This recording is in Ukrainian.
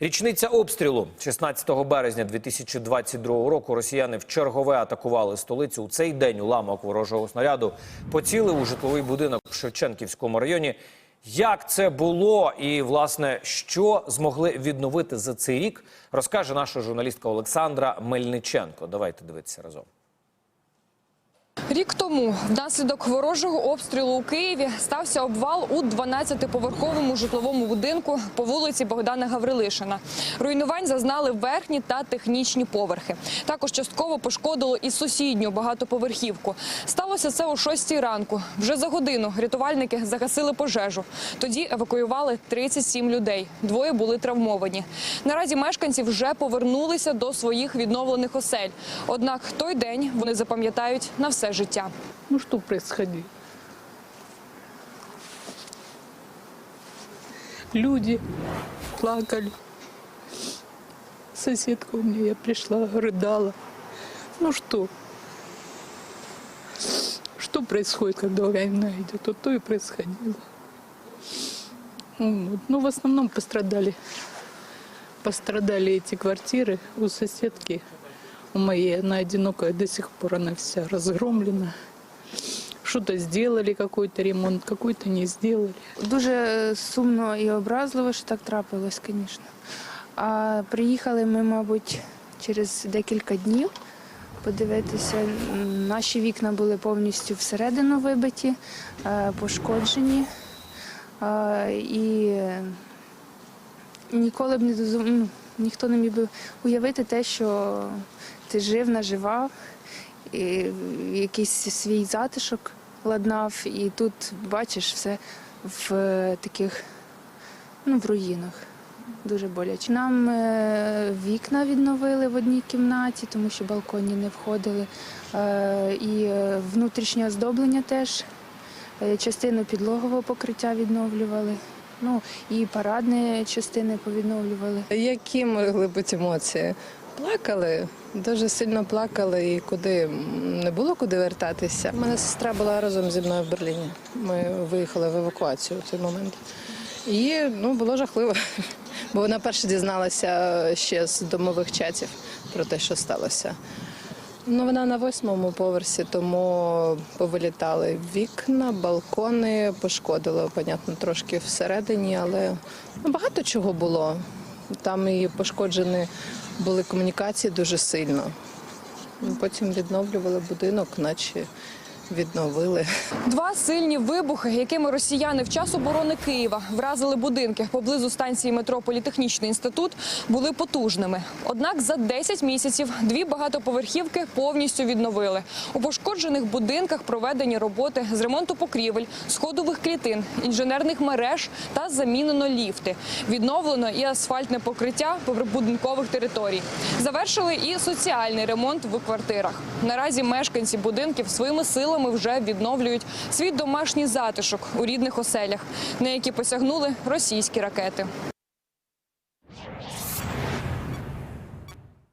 Річниця обстрілу 16 березня 2022 року. Росіяни в чергове атакували столицю. У цей день уламок ворожого снаряду поцілив у житловий будинок в Шевченківському районі. Як це було і власне що змогли відновити за цей рік, розкаже наша журналістка Олександра Мельниченко. Давайте дивитися разом. Рік тому внаслідок ворожого обстрілу у Києві стався обвал у 12-поверховому житловому будинку по вулиці Богдана Гаврилишина. Руйнувань зазнали верхні та технічні поверхи. Також частково пошкодило і сусідню багатоповерхівку. Сталося це о 6 ранку. Вже за годину рятувальники загасили пожежу. Тоді евакуювали 37 людей. Двоє були травмовані. Наразі мешканці вже повернулися до своїх відновлених осель. Однак той день вони запам'ятають на все життя. Ну что происходило? Люди плакали. Соседка у меня, я пришла, рыдала. Ну что? Что происходит, когда война идет? Вот то и происходило. Вот. Ну, в основном пострадали. Пострадали эти квартиры у соседки. Моей, она одинокая, до сих пор она вся разгромлена. Что-то сделали, какой-то ремонт, какой-то не сделали. Дуже сумно і образливо, що так трапилось, звісно. А приїхали ми, мабуть, через декілька днів подивитися. Наші вікна були повністю всередину вибиті, е, пошкоджені. Е, І ніколи б не дозу- ну, ніхто не міг би уявити те, що ти жив, наживав, і якийсь свій затишок ладнав, і тут бачиш все в е, таких ну, в руїнах. Дуже боляче. Нам е, вікна відновили в одній кімнаті, тому що балконі не входили. Е, і внутрішнє оздоблення теж. Частину підлогового покриття відновлювали. Ну і парадні частини повідновлювали. Які могли бути емоції? Плакали, дуже сильно плакали, і куди не було куди вертатися. У мене сестра була разом зі мною в Берліні. Ми виїхали в евакуацію в той момент. І ну, було жахливо, бо вона перше дізналася ще з домових чатів про те, що сталося. Ну, вона на восьмому поверсі, тому повилітали вікна, балкони, пошкодило, понятно, трошки всередині, але ну, багато чого було. Там і пошкоджені були комунікації дуже сильно. Потім відновлювали будинок, наче відновили. Два сильні вибухи, якими росіяни в час оборони Києва вразили будинки поблизу станції метро Політехнічний інститут, були потужними. Однак за 10 місяців дві багатоповерхівки повністю відновили. У пошкоджених будинках проведені роботи з ремонту покрівель, сходових клітин, інженерних мереж та замінено ліфти. Відновлено і асфальтне покриття прибудинкових територій. Завершили і соціальний ремонт в квартирах. Наразі мешканці будинків своїми силами вже відновлюють свій домашній затишок у рідних оселях, на які посягнули російські ракети.